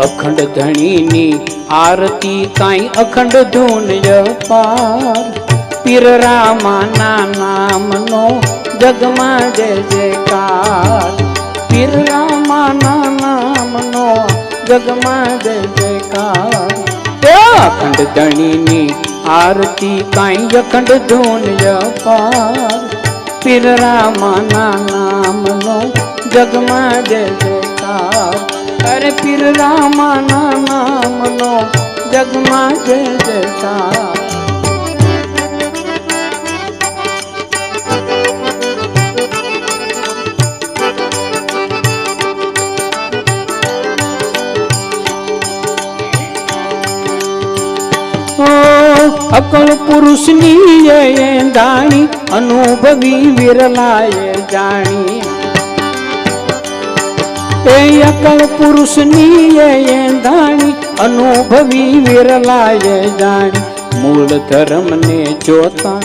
અખંડ ધણીની આરતી કાંઈ અખંડ ધૂન પાર પીર રામાના નામનો જગમાં જય જયકાર. પીર રામાના નામનો જગમાં જય જયકાર. અખંડ ધણીની આરતી કાંઈ અખંડ ધૂન પાર પીર રામાના નામનો જગમાં જય અરે પીર રામાના નામનો જગમાં જય જયકાર ઓ અકળ પુરુષની એ દાણી અનુભવી વિરલાએ જાણી એ અકળ પુરુષની એ દાણી અનુભવી વિરલાય જાણી, મૂળ ધર્મને જોતા.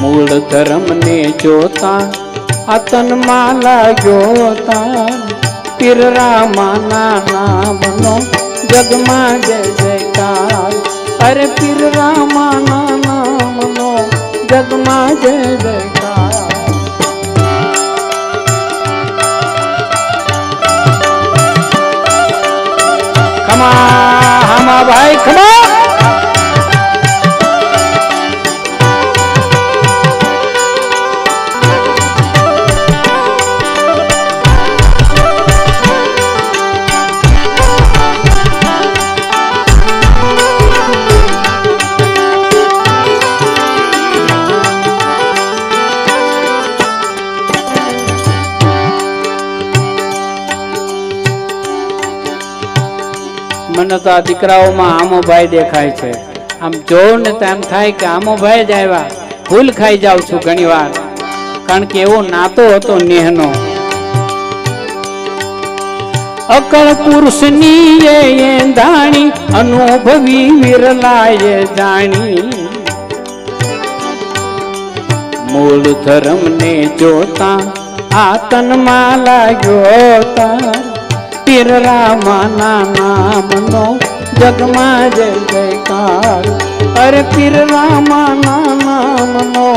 મૂળ ધર્મને જોતા આ તનમાં લાગ્યો તાર પીર રામાના નામનો જગમાં જય જયકાર. અરે પીર રામાના નામનો જગમાં જય જયકાર ખમા હમા ભાઈ ખમા મને તો આ દીકરાઓમાં આમો ભાઈ દેખાય છે. આમ જોઉં ને તો એમ થાય કે આમો ભાઈ જ આવ્યા. ભૂલ ખાઈ જાઉં છું ઘણી વાર કારણ કે એવો નાતો હતો નેહનો. અકળ પુરુષની એ દાણી અનુભવી વિરલાય જાણી. મૂળ ધર્મને જોતા, આ તનમાં લાગ્યો તાર. પીર રામાના નામનો જગમાં જય જયકાર. અરે પીર રામાના નામનો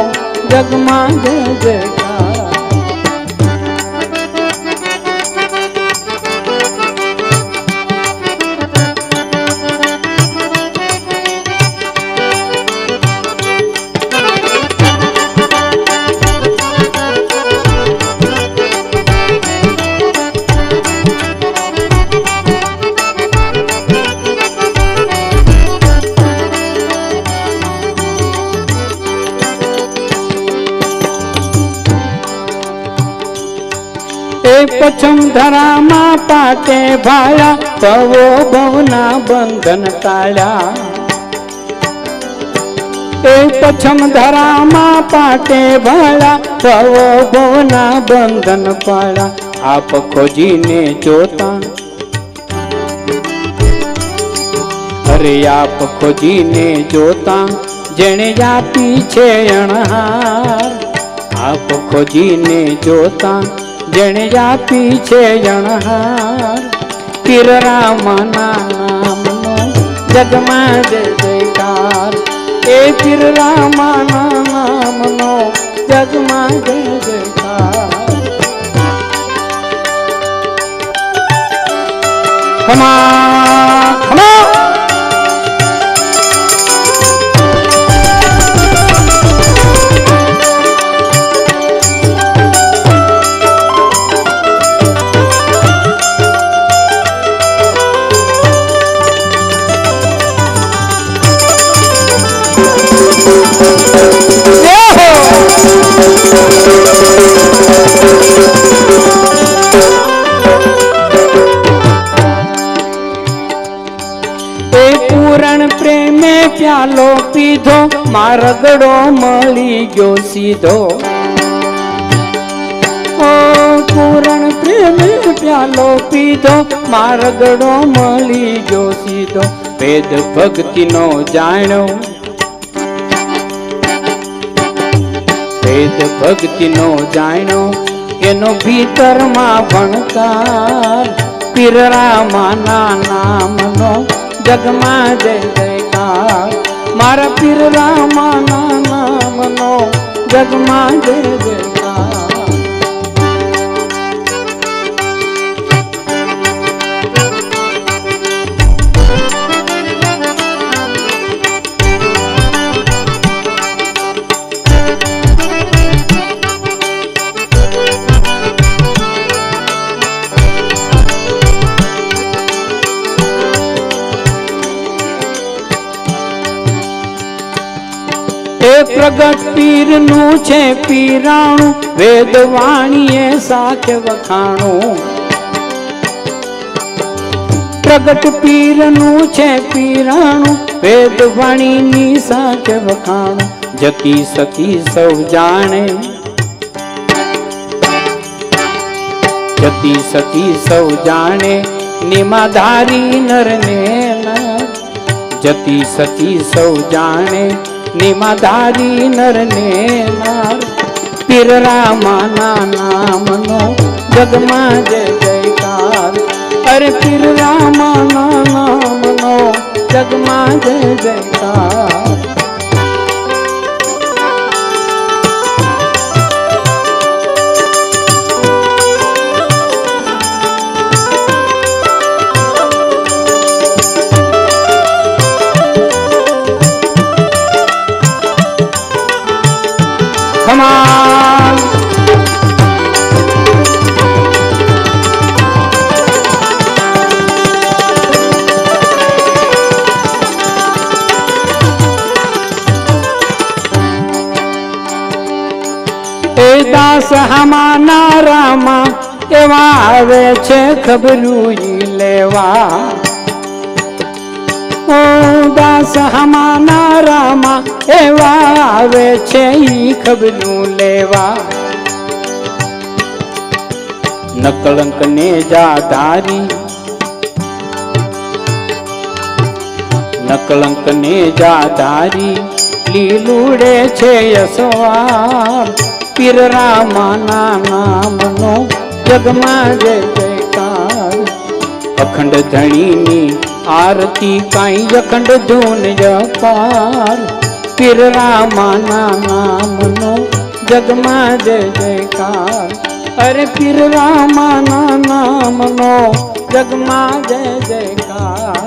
જગમાં જય જયકાર. પછમ ધરામાં પાટે ભાયા પવો ભવના બંધન તાળ્યા. એ પછમ ધરામાં પાટે ભાયા પવો ભવના બંધન પાળ્યા આપ ખોજીને જોતા. અરે આપ ખોજીને જોતા, જેણે આપી છે અણહાર. આપ ખોજીને જોતા જેણે આપી છે અણહાર પીર રામના નામનો જગમાં જય જયકાર. એ પીર રામના નામનો જગમાં જય જયકાર. ખમા ખમા પ્યાલો પીધો મારગડો મળી ગયો સીધો. ઓ પૂરણ પ્રેમ પ્યાલો પીધો મારગડો મળી ગયો સીધો. વેદ ભક્તિનો જાણ્યો. વેદ ભક્તિનો જાણ્યો. એનો ભીતરમાં ભણકાર પીરરામાના નામનો જગમાં જય જયકાર. મારા પીર રામાના નામનો જગમાં જય જયકાર પ્રગટ પીરનું છે પીરાણું વેદવાણીએ સાચ વખાણું. પ્રગટ પીરનું છે પીરાણું વેદવાણીની સાચ વખાણું. જતી સતી સૌ જાણે. જતી સતી સૌ જાણે, નિમાધારી નરને. નર જતી સતી સૌ જાણે નિમાધારી નરને નાર પીર રામાના નામનો જગમાં જય જયકાર અરે પીર રામાના નામનો જગમાં જય જયકાર એ નારામાં રામા એવા આવે છે ખબરું લેવા. ઓ દાસ હમાના રામા એવા આવે છે ઈ ખબરું લેવા. નકલંક ને જાધારી નકલંક ને જાધારી લીલુડે છે યસવાર પીર રામાના નામનો જગમાં જય જયકાર. અખંડ ધણીની આરતી કાંઈ અખંડ ધૂન જપાર. પીર રામાના નામનો જગમાં જય જયકાર. અરે પીર રામાના નામનો જગમાં જય જયકાર.